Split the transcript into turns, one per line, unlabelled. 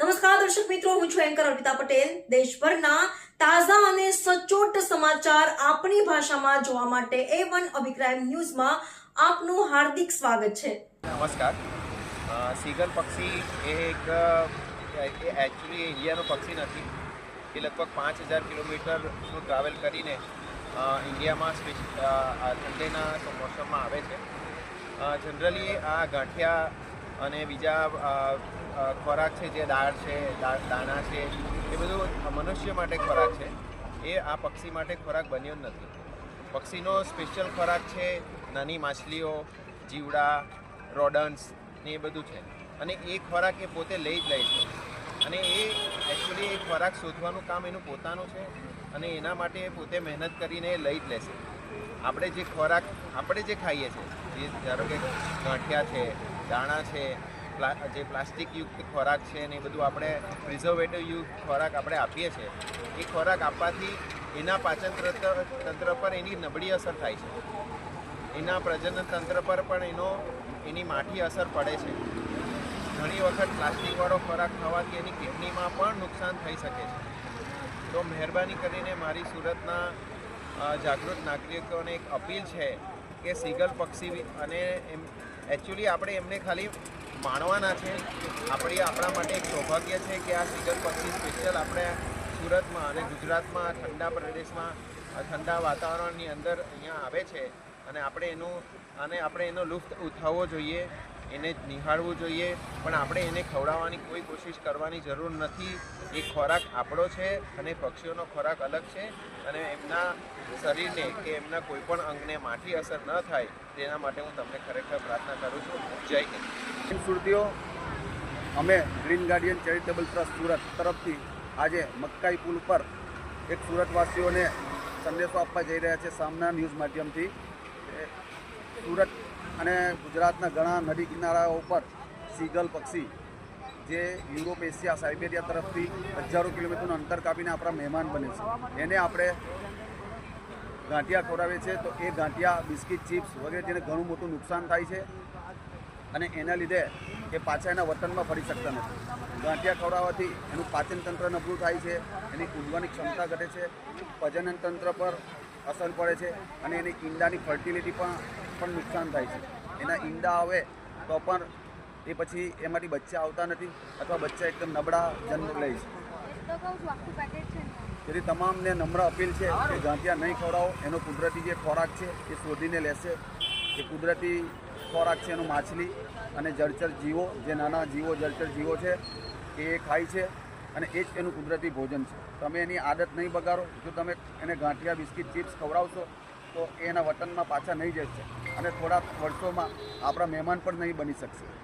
નમસ્કાર, દર્શક મિત્રો, હું છું એન્કર અર્પિતા પટેલ. દેશભરના તાજા અને સચોટ સમાચાર આપણી ભાષામાં જોવા માટે એ વન અભિક્રાઇમ ન્યૂઝમાં આપનું હાર્દિક સ્વાગત છે.
નમસ્કાર. સીગર પક્ષી એ એક એકચ્યુઅલી ઇન્ડિયાનું પક્ષી નથી. એ લગભગ પાંચ હજાર કિલોમીટરનું ટ્રાવેલ કરીને ઇન્ડિયામાં ઠંડીના મોસમમાં આવે છે. જનરલી આ ગાંઠિયા અને બીજા ખોરાક છે, જે દાળ છે દાણા છે, એ બધું મનુષ્ય માટે ખોરાક છે. એ આ પક્ષી માટે ખોરાક બન્યો જ નથી. પક્ષીનો સ્પેશિયલ ખોરાક છે, નાની માછલીઓ, જીવડા રોડન્સ ને એ બધું છે. અને એ ખોરાક એ પોતે લઈ જ લે છે. અને એ એકચ્યુઅલી એ ખોરાક શોધવાનું કામ એનું પોતાનું છે અને એના માટે એ પોતે મહેનત કરીને એ લઈ જ લેશે આપણે જે ખોરાક, આપણે જે ખાઈએ છીએ જે ધારો કે ગાંઠિયા છે, દાણા છે જે પ્લાસ્ટિક યુક્ત ખોરાક છે ને એ બધું આપણે પ્રિઝર્વેટિવ યુક્ત ખોરાક આપણે આપીએ છીએ, એ ખોરાક આપવાથી એના પાચન તંત્ર પર એની નબળી અસર થાય છે. એના પ્રજનન તંત્ર પર પણ એનો, એની માઠી અસર પડે છે. ઘણી વખત પ્લાસ્ટિકવાળો ખોરાક ખાવાથી એની કિડનીમાં પણ નુકસાન થઈ શકે છે. તો મહેરબાની કરીને મારી સુરતના જાગૃત નાગરિકોને એક અપીલ છે કે સીગલ પક્ષી અને એમ એકચ્યુઅલી આપણે એમને ખાલી માણવાના છે. આપણી આપણા માટે એક સૌભાગ્ય છે કે આ સીગલ પક્ષી સ્પેશિયલ આપણે સુરતમાં અને ગુજરાતમાં, ઠંડા પ્રદેશમાં ઠંડા વાતાવરણની અંદર અહીંયા આવે છે. અને આપણે એનું, અને આપણે એનો લુફ્ત ઉઠાવવો જોઈએ. એને નિહાળવું જોઈએ. પણ આપણે એને ખવડાવવાની કોઈ કોશિશ કરવાની જરૂર નથી. એ ખોરાક આપણો છે અને પક્ષીઓનો ખોરાક અલગ છે અને એમના શરીરને કે એમના કોઈપણ અંગને માઠી અસર ન થાય તેના માટે હું તમને ખરેખર પ્રાર્થના કરું છું. જય હિન્દ.
સુરતીઓ, અમે green guardian charitable trust Surat તરફથી આજે મક્કાઈ પુલ પર એક સુરતવાસીઓને સંદેશો આપવા જઈ રહ્યા છે સામના ન્યૂઝ માધ્યમથી. સુરત અને ગુજરાતના ઘણા નદી કિનારાઓ પર સીગલ પક્ષી જે યુરોપ એશિયા, સાઇબેરિયા તરફથી હજારો કિલોમીટરનું અંતર કાપીને આપણા મહેમાન બને છે. એને આપણે ગાંઠિયા ખોરાવે છે તો એ ગાંઠિયા, બિસ્કિટ, ચિપ્સ વગેરે જેને ઘણું મોટું નુકસાન થાય છે અને એના લીધે એ પાછા એના વતનમાં ફરી શકતા નથી. ગાંઠિયા ખવડાવવાથી એનું પાચનતંત્ર નબળું થાય છે, એની ઊંઘવાની ક્ષમતા ઘટે છે પ્રજનન તંત્ર પર અસર પડે છે અને એની ઈંડાની ફર્ટિલિટી પણ પણ નુકસાન થાય છે. એના ઈંડા આવે તો પણ એ પછી એમાંથી બચ્ચા આવતા નથી અથવા બચ્ચા એકદમ નબળા જન્મ લે છે. તેથી તમામને નમ્ર અપીલ છે કે ગાંઠિયા નહીં ખવડાવો. એનો કુદરતી જે ખોરાક છે એ શોધીને લેશે. એ કુદરતી ખોરાક છે એનો માછલી અને જળચર જીવો, જે નાના જીવો, જળચર જીવો છે, એ ખાય છે. અને એ જ એનું કુદરતી ભોજન છે. તમે એની આદત નહીં બગાડો. જો તમે એને ગાંઠિયા, બિસ્કિટ, ચિપ્સ ખવડાવશો, તો એ એના વતનમાં પાછા નહીં જશે. અને થોડા વર્ષોમાં આપણા મહેમાન પણ નહીં બની શકશે.